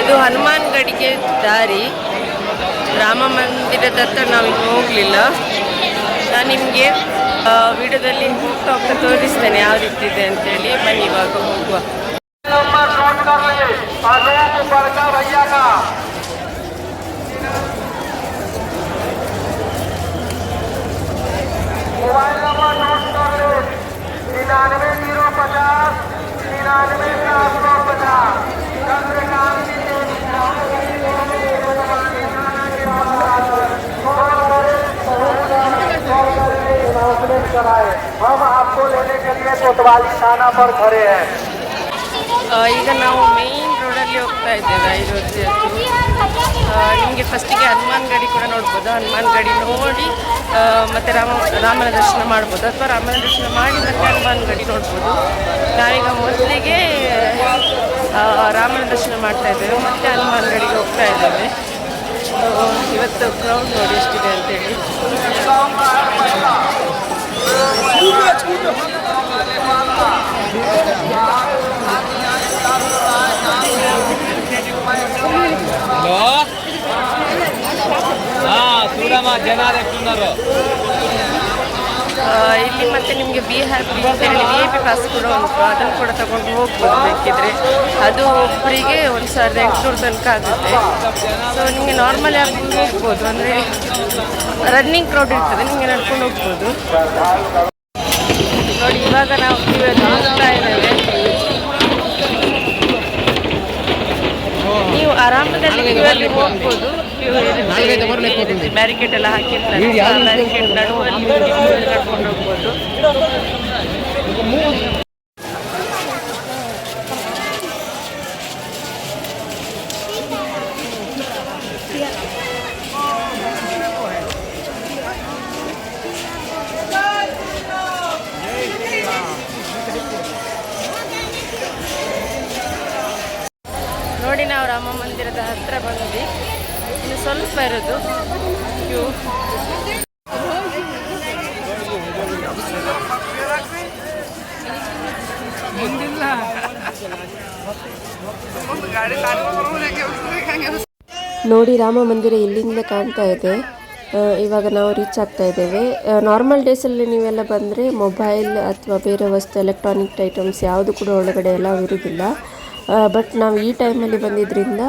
ಇದು ಹನುಮಾನ್ ಗಡಿಗೆ ದಾರಿ. ರಾಮ ಮಂದಿರದತ್ತ ನಾವು ಇನ್ನು ಹೋಗಲಿಲ್ಲ. ನಾನು ನಿಮಗೆ ವಿಡಿಯೋದಲ್ಲಿ ಹೋಗ್ತಾ ತೋರಿಸ್ತೇನೆ ಯಾವ ರೀತಿ ಇದೆ ಅಂತೇಳಿ. ಬನ್ನಿ ಇವಾಗ ಹೋಗುವ. कोतवाली थाना पर खड़े हैं ಆ, ಈಗ ನಾವು ಮೇಯ್ನ್ ರೋಡಲ್ಲಿ ಹೋಗ್ತಾ ಇದ್ದೇವೆ ಐರೋತಿ ನಿಮಗೆ ಫಸ್ಟಿಗೆ ಹನುಮಾನ್ ಗಡಿ ಕೂಡ ನೋಡ್ಬೋದು ಹನುಮಾನ್ ಗಡಿ ನೋಡಿ ಆ, ಮತ್ತೆ ರಾಮ ರಾಮನ ದರ್ಶನ ಮಾಡ್ಬೋದು ಅಥವಾ ರಾಮನ ದರ್ಶನ ಮಾಡಿ ಮತ್ತೆ ಹನುಮಾನ್ ಗಡಿ ನೋಡ್ಬೋದು ನಾವೀಗ ಮೊದಲಿಗೆ ಆ, ರಾಮನ ದರ್ಶನ ಮಾಡ್ತಾ ಇದ್ದೇವೆ ಮತ್ತೆ ಹನುಮಾನ್ ಗಡಿಗೆ ಹೋಗ್ತಾ ಇದ್ದೇವೆ ಆ, ಇವತ್ತು ಕ್ರೌಡ್ ನೋಡಿ ಎಷ್ಟಿದೆ ಅಂತೇಳಿ హలో చూడమ్మా జనాలు ఎట్లున్నారు ಆ, ಇಲ್ಲಿ ಮತ್ತೆ ನಿಮಗೆ ಬಿ ಹ್ಯಾಪಿ ಅಂತ ಹೇಳಿ ವಿ ಐ ಪಿ ಪಾಸ್ ಕೂಡ ಉಂಟು ಅದನ್ನು ಕೂಡ ತಗೊಂಡು ಹೋಗ್ಬೋದು ಬೇಕಿದ್ರೆ ಅದು ಒಬ್ಬರಿಗೆ ಒಂದು ಸಾವಿರದ ಎಂಟುನೂರು ತನಕ ಆಗುತ್ತೆ ಸೊ ನಿಮಗೆ ನಾರ್ಮಲ್ ಆಗಿ ಹೋಗ್ಬೋದು ಅಂದರೆ ರನ್ನಿಂಗ್ ಕ್ರೌಡ್ ಇರ್ತದೆ ನಿಮಗೆ ನಡ್ಕೊಂಡು ಹೋಗ್ಬೋದು ನೋಡಿ ಇವಾಗ ನಾವು ಹೋಗ್ತಾ ಇದ್ದೇವೆ. ನೀವು ಆರಾಮದಲ್ಲಿ ಕ್ಯೂಯಲ್ಲಿ ಹೋಗ್ಬೋದು. ಬ್ಯಾರಿಕೇಡ್ ಎಲ್ಲ ಹಾಕಿರ್ತಾರೆ. ಬ್ಯಾರಿಕೇಡ್ ನಡುವಲ್ಲಿ ನೀವು ನಡ್ಕೊಂಡು ಹೋಗ್ಬೋದು. ನೋಡಿ ನಾವು ರಾಮ ಮಂದಿರದ ಹತ್ರ ಬಂದ್ವಿ. ಇನ್ನು ಸ್ವಲ್ಪ ಇರೋದು. ಕ್ಯೂ ನೋಡಿ ರಾಮ ಮಂದಿರ ಇಲ್ಲಿಂದ ಕಾಣ್ತಾ ಇದೆ. ಇವಾಗ ನಾವು ರೀಚ್ ಆಗ್ತಾ ಇದ್ದೇವೆ. ನಾರ್ಮಲ್ ಡೇಸಲ್ಲಿ ನೀವೆಲ್ಲ ಬಂದರೆ ಮೊಬೈಲ್ ಅಥವಾ ಬೇರೆ ವಸ್ತು ಎಲೆಕ್ಟ್ರಾನಿಕ್ ಐಟಮ್ಸ್ ಯಾವುದು ಕೂಡ ಒಳಗಡೆ ಎಲ್ಲ ಇರುವುದಿಲ್ಲ ಬಟ್ ನಾವು ಈ ಟೈಮಲ್ಲಿ ಬಂದಿದ್ದರಿಂದ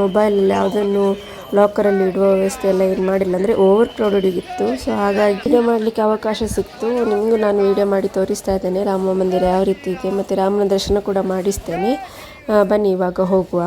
ಮೊಬೈಲ್ ಯಾವುದನ್ನು ಲಾಕರಲ್ಲಿ ಇಡುವ ವ್ಯವಸ್ಥೆ ಎಲ್ಲ ಏನು ಮಾಡಿಲ್ಲ. ಅಂದರೆ ಓವರ್ ಕ್ರೌಡೆಡ್ ಇತ್ತು ಸೊ ಹಾಗಾಗಿ ವಿಡಿಯೋ ಮಾಡಲಿಕ್ಕೆ ಅವಕಾಶ ಸಿಕ್ತು. ನಿಮಗೂ ನಾನು ವಿಡಿಯೋ ಮಾಡಿ ತೋರಿಸ್ತಾ ಇದ್ದೇನೆ. ರಾಮ ಮಂದಿರ ಯಾವ ರೀತಿ ಇದೆ. ಮತ್ತು ರಾಮನ ದರ್ಶನ ಕೂಡ ಮಾಡಿಸ್ತೇನೆ. ಬನ್ನಿ, ಇವಾಗ ಹೋಗುವ.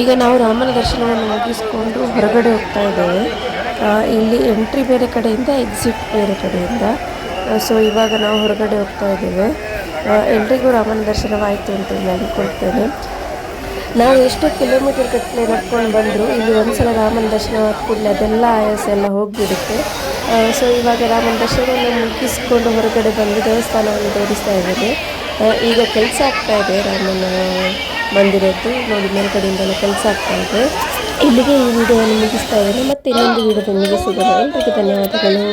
ಈಗ ನಾವು ರಾಮನ ದರ್ಶನವನ್ನು ಮುಗಿಸ್ಕೊಂಡು ಹೊರಗಡೆ ಹೋಗ್ತಾ ಇದ್ದೇವೆ. ಇಲ್ಲಿ ಎಂಟ್ರಿ ಬೇರೆ ಕಡೆಯಿಂದ ಎಕ್ಸಿಟ್ ಬೇರೆ ಕಡೆಯಿಂದ. ಸೊ ಇವಾಗ ನಾವು ಹೊರಗಡೆ ಹೋಗ್ತಾ ಇದ್ದೇವೆ. ಎಂಟ್ರಿಗೂ ರಾಮನ ದರ್ಶನವಾಯಿತು ಅಂತ ಹೇಳಿ ನಾವು ಎಷ್ಟು ಕಿಲೋಮೀಟರ್ ಗಟ್ಟಲೆ ನಡ್ಕೊಂಡು ಬಂದರೂ. ಇಲ್ಲಿ ಒಂದ್ಸಲ ರಾಮನ ದರ್ಶನ ಕೂಡಲೇ ಅದೆಲ್ಲ ಆಯಾಸ ಎಲ್ಲ ಹೋಗಿಬಿಡುತ್ತೆ. ಸೊ ಇವಾಗ ರಾಮನ ದರ್ಶನವನ್ನು ಮುಗಿಸ್ಕೊಂಡು ಹೊರಗಡೆ ಬಂದು ದೇವಸ್ಥಾನವನ್ನು ತೋರಿಸ್ತಾ ಇದ್ದೇವೆ ಈಗ ಕೆಲಸ ಆಗ್ತಾ ಇದೆ ರಾಮನ ಮಂದಿರದ್ದು ನೋಡಿ ಮೇಲ್ಗಡೆಯಿಂದೆಲ್ಲ ಕೆಲಸ ಆಗ್ತಾ ಇದೆ. ಇಲ್ಲಿಗೆ ಈ ವಿಡಿಯೋವನ್ನು ಮುಗಿಸ್ತಾ ಇದ್ದೇನೆ. ಮತ್ತೆ ಇನ್ನೊಂದು ವಿಡಿಯೋದೊಂದಿಗೆ ಮುಗಿಸಿದ್ದಾರೆ ಎಲ್ರಿಗೂ ಧನ್ಯವಾದಗಳು.